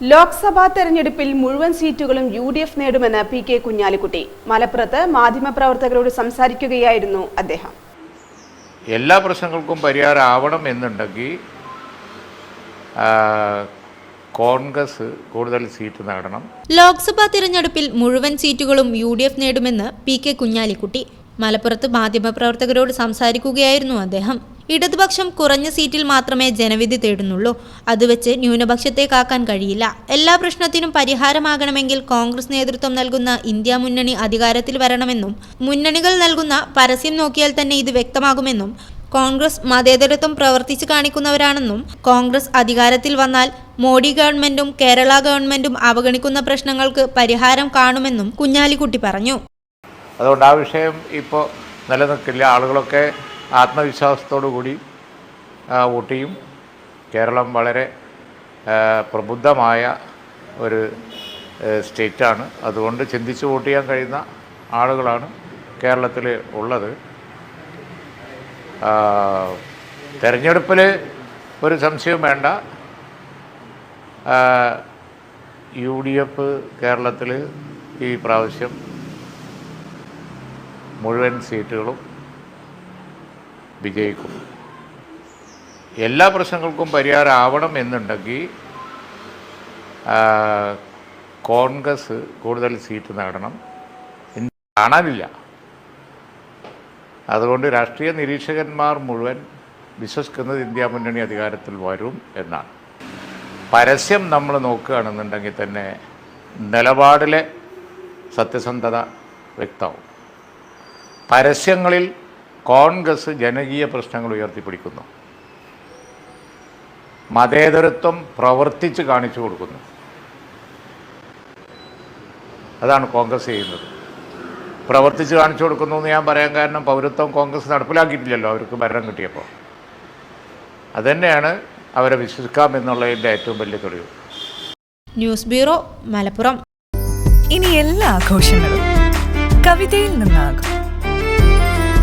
ലോക്സഭാ തെരഞ്ഞെടുപ്പിൽ മുഴുവൻ സീറ്റുകളും യു ഡി എഫ് നേടുമെന്ന് പി കെ കുഞ്ഞാലിക്കുട്ടി. മലപ്പുറത്ത് മാധ്യമപ്രവർത്തകരോട് സംസാരിക്കുകയായിരുന്നു അദ്ദേഹം. എല്ലാ പ്രശ്നങ്ങൾക്കും പരിഹാരമാവണം എന്നുണ്ടെങ്കിൽ കോൺഗ്രസ് കൂടുതൽ സീറ്റ് നേടണം. ലോക്സഭാ തിരഞ്ഞെടുപ്പിൽ മുഴുവൻ സീറ്റുകളും യു ഡി എഫ് നേടുമെന്ന് പി കെ കുഞ്ഞാലിക്കുട്ടി മലപ്പുറത്ത് മാധ്യമപ്രവർത്തകരോട് സംസാരിക്കുകയായിരുന്നു അദ്ദേഹം. ഇടതുപക്ഷം കുറഞ്ഞ സീറ്റിൽ മാത്രമേ ജനവിധി തേടുന്നുള്ളൂ. അത് വെച്ച് ന്യൂനപക്ഷത്തെ കാക്കാൻ കഴിയില്ല. എല്ലാ പ്രശ്നത്തിനും പരിഹാരമാകണമെങ്കിൽ കോൺഗ്രസ് നേതൃത്വം നൽകുന്ന ഇന്ത്യ മുന്നണി അധികാരത്തിൽ വരണമെന്നും മുന്നണികൾ നൽകുന്ന പരസ്യം നോക്കിയാൽ തന്നെ ഇത് വ്യക്തമാകുമെന്നും കോൺഗ്രസ് മതേതരത്വം പ്രവർത്തിച്ചു കാണിക്കുന്നവരാണെന്നും കോൺഗ്രസ് അധികാരത്തിൽ വന്നാൽ മോഡി ഗവൺമെന്റും കേരള ഗവൺമെന്റും അവഗണിക്കുന്ന പ്രശ്നങ്ങൾക്ക് പരിഹാരം കാണുമെന്നും കുഞ്ഞാലിക്കുട്ടി പറഞ്ഞു. അതുകൊണ്ട് ആ വിഷയം ഇപ്പോൾ നിലനിൽക്കില്ല. ആളുകളൊക്കെ ആത്മവിശ്വാസത്തോടു കൂടി ചെയ്യും കേരളം വളരെ പ്രബുദ്ധമായ ഒരു സ്റ്റേറ്റാണ്. അതുകൊണ്ട് ചിന്തിച്ച് വോട്ട് ചെയ്യാൻ കഴിയുന്ന ആളുകളാണ് കേരളത്തിൽ ഉള്ളത്. തെരഞ്ഞെടുപ്പിൽ ഒരു സംശയവും വേണ്ട. യു ഡി എഫ് കേരളത്തിൽ ഈ പ്രാവശ്യം മുഴുവൻ സീറ്റുകളും വിജയിക്കും. എല്ലാ പ്രശ്നങ്ങൾക്കും പരിഹാരമാവണം എന്നുണ്ടെങ്കിൽ കോൺഗ്രസ് കൂടുതൽ സീറ്റ് നേടണം. എന്ന് കാണാനില്ല. അതുകൊണ്ട് രാഷ്ട്രീയ നിരീക്ഷകന്മാർ മുഴുവൻ വിശ്വസിക്കുന്നത് ഇന്ത്യ മുന്നണി അധികാരത്തിൽ വരും എന്നാണ്. പരസ്യം നമ്മൾ നോക്കുകയാണെന്നുണ്ടെങ്കിൽ തന്നെ നിലപാടിലെ സത്യസന്ധത വ്യക്തമാവും. പരസ്യങ്ങളിൽ കോൺഗ്രസ് ജനകീയ പ്രശ്നങ്ങൾ ഉയർത്തിപ്പിടിക്കുന്നു. മതേതരത്വം പ്രവർത്തിച്ച് കാണിച്ചു കൊടുക്കുന്നു. അതാണ് കോൺഗ്രസ് ചെയ്യുന്നത്. പ്രവർത്തിച്ച് കാണിച്ചു കൊടുക്കുന്നു എന്ന് ഞാൻ പറയാൻ കാരണം പൗരത്വം കോൺഗ്രസ് നടപ്പിലാക്കിയിട്ടില്ലല്ലോ അവർക്ക് ഭരണം കിട്ടിയപ്പോൾ. അതുതന്നെയാണ് അവരെ വിശ്വസിക്കാം എന്നുള്ളതിന്റെ ഏറ്റവും വലിയ തെളിവ്. News bureau Malappuram. ഇനി എല്ലാ ആഘോഷങ്ങളും കവിതയിൽ നിന്നാകും.